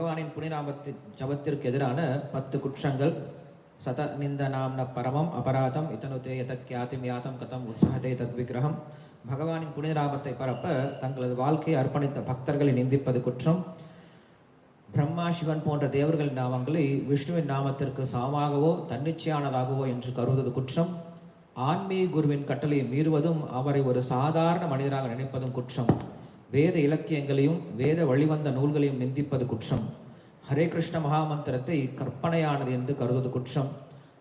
பகவானின் புனிநாமத்து ஜபத்திற்கு எதிரான பத்து குற்றங்கள். சத நிந்த நாம்ன பரமம் அபராதம் இத்தனுதே எதக்கியாத்திம் யாத்தம் கதம் உற்சாகத்தை தத் விக்கிரகம். பகவானின் புனிதநாமத்தை பரப்ப தங்களது வாழ்க்கையை அர்ப்பணித்த பக்தர்களை நிந்திப்பது குற்றம். பிரம்மா சிவன் போன்ற தேவர்களின் நாமங்களை விஷ்ணுவின் நாமத்திற்கு சமமாகவோ தன்னிச்சையானதாகவோ என்று கருதுவது குற்றம். ஆன்மீக குருவின் கட்டளையை மீறுவதும் அவரை ஒரு சாதாரண மனிதராக நினைப்பதும் குற்றம். வேத இலக்கியங்களையும் வேத வழிவந்த நூல்களையும் நிந்திப்பது குற்றம். ஹரே கிருஷ்ண மகாமந்திரத்தை கற்பனையானது என்று கருதுவது குற்றம்.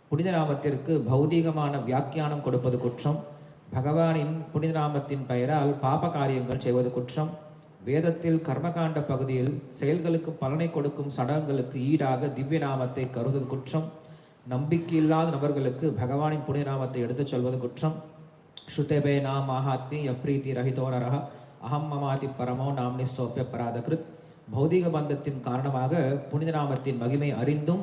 புனித நாமத்திற்கு பௌதீகமான வியாக்கியானம் கொடுப்பது குற்றம். பகவானின் புனித நாமத்தின் பெயரால் பாப காரியங்கள் செய்வது குற்றம். வேதத்தில் கர்மகாண்ட பகுதியில் செயல்களுக்கு பலனை கொடுக்கும் சடங்குகளுக்கு ஈடாக திவ்ய நாமத்தை கருது குற்றம். நம்பிக்கை இல்லாத நபர்களுக்கு பகவானின் புனித நாமத்தை எடுத்துச் சொல்வது குற்றம். ஸ்ருதேபே நாம் மகாத்மி அப்ரீதி ரஹிதோனரக அகம் மமாதி பரமோ நாம்னி சோப்பிய பராதகிருத். பௌதிக பந்தத்தின் காரணமாக புனித நாமத்தின் மகிமை அறிந்தும்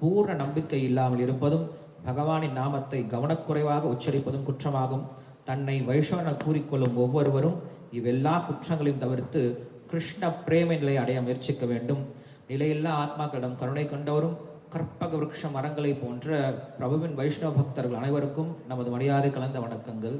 பூர்ண நம்பிக்கை இல்லாமல் இருப்பதும் பகவானின் நாமத்தை கவனக்குறைவாக உச்சரிப்பதும் குற்றமாகும். தன்னை வைஷ்ணவன கூறிக்கொள்ளும் ஒவ்வொருவரும் இவ்வெல்லா குற்றங்களையும் தவிர்த்து கிருஷ்ண பிரேம நிலையை அடைய முயற்சிக்க வேண்டும். நிலையில்லா ஆத்மாக்களிடம் கருணை கொண்டவரும் கற்பக விருட்ச மரங்களை போன்ற பிரபுவின் வைஷ்ணவ பக்தர்கள் அனைவருக்கும் நமது மரியாதை கலந்த வணக்கங்கள்.